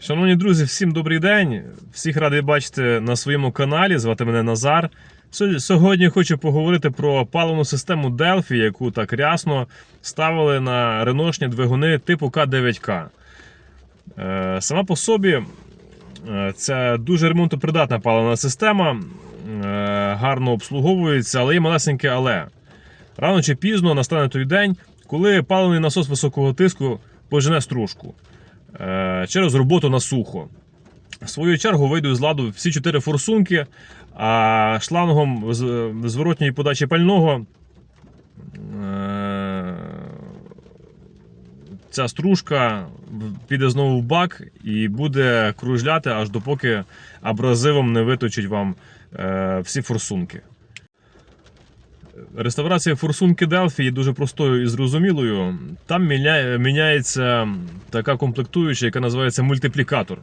Шановні друзі, всім добрий день. Всіх радий бачити на своєму каналі. Звати мене Назар. Сьогодні- хочу поговорити про паливну систему Delphi, яку так рясно ставили на реношні двигуни типу К9К. Е, Сама по собі це дуже ремонтопридатна паливна система, е, гарно обслуговується, але є малесеньке але. Рано чи пізно настане той день, коли паливний насос високого тиску пожене стружку через роботу на сухо. В свою чергу вийдуть з ладу всі чотири форсунки, а шлангом зворотньої подачі пального е, ця стружка піде знову в бак і буде кружляти аж допоки абразивом не виточить вам е, всі форсунки. Реставрація форсунки Delphi є дуже простою і зрозумілою. Там міняє- міняється така комплектуюча, яка називається мультиплікатор.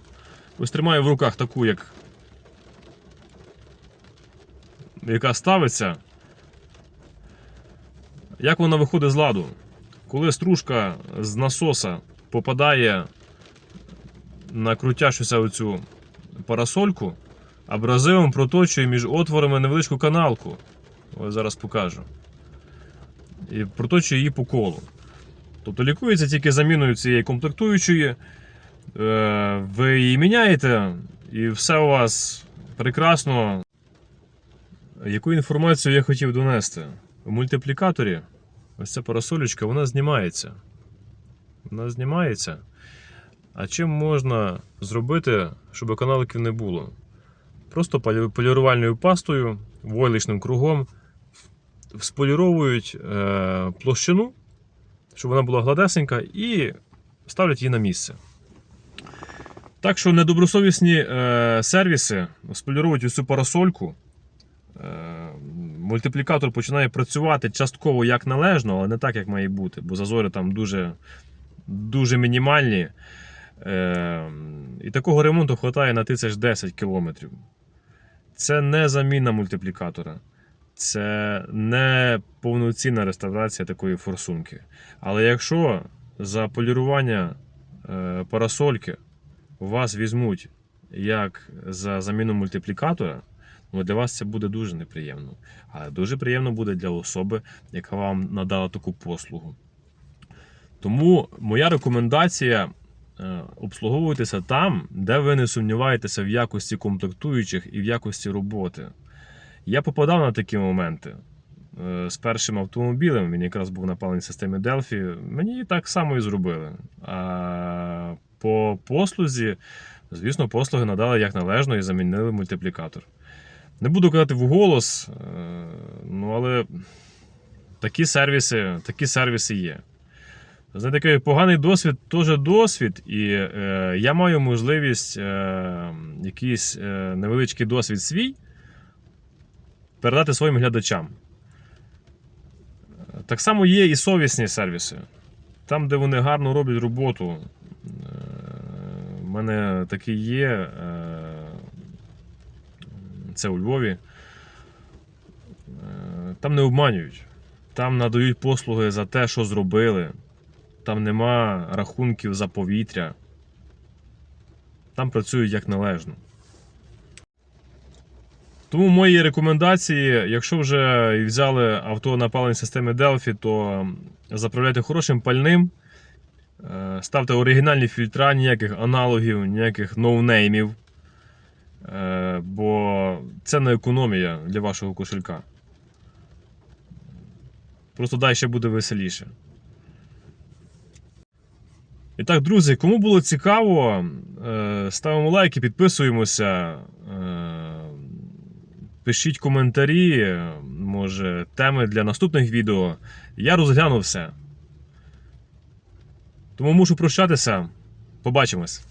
Ось тримаю в руках таку, як яка ставиться. Як вона виходить з ладу? Коли стружка з насоса попадає на крутящуся оцю парасольку, абразивом проточує між отворами невеличку каналку. Зараз покажу. І проточує її по колу. Тобто лікується тільки заміною цієї комплектуючої. Е, Ви її міняєте, і все у вас прекрасно. Яку інформацію я хотів донести? У мультиплікаторі ось ця парасолечка, вона знімається. Вона знімається. А чим можна зробити, щоб каналиків не було? Просто полірувальною пастою, войличним кругом споліровують е, площину, щоб вона була гладесенька, і ставлять її на місце. Так що недобросовісні е, сервіси споліровують усю парасольку. Е, мультиплікатор починає працювати частково як належно, але не так, як має бути, бо зазори там дуже, дуже мінімальні. Е, і такого ремонту вистачає на тисяч 10 кілометрів. Це не заміна мультиплікатора. Це не повноцінна реставрація такої форсунки. Але якщо за полірування е, парасольки вас візьмуть як за заміну мультиплікатора, ну для вас це буде дуже неприємно. Але дуже приємно буде для особи, яка вам надала таку послугу. Тому моя рекомендація е, обслуговуйтеся там, де ви не сумніваєтеся в якості комплектуючих і в якості роботи. Я попадав на такі моменти. Е, З першим автомобілем, він якраз був на паливній системі Delphi, мені так само і зробили. А по послузі, звісно, послуги надали як належно і замінили мультиплікатор. Не буду казати вголос, е, ну але такі сервіси, такі сервіси є. Знаєте, такий поганий досвід теж досвід, і е, я маю можливість е, якийсь е, невеличкий досвід свій передати своїм глядачам. Так само є і совісні сервіси. Там, де вони гарно роблять роботу. У мене такий є. е, Це у Львові. Е, Там не обманюють. Там надають послуги за те, що зробили. Там нема рахунків за повітря. Там працюють як належно. Тому мої рекомендації, якщо вже взяли авто на паливній системі Delphi, то заправляйте хорошим пальним, е, ставте оригінальні фільтра, ніяких аналогів, ніяких ноунеймів. Е, Бо це не економія для вашого кошелька. Просто далі ще буде веселіше. І так, друзі, кому було цікаво, е, ставимо лайки, підписуємося. Пишіть коментарі, може, теми для наступних відео. Я розгляну все. Тому мушу прощатися. Побачимось.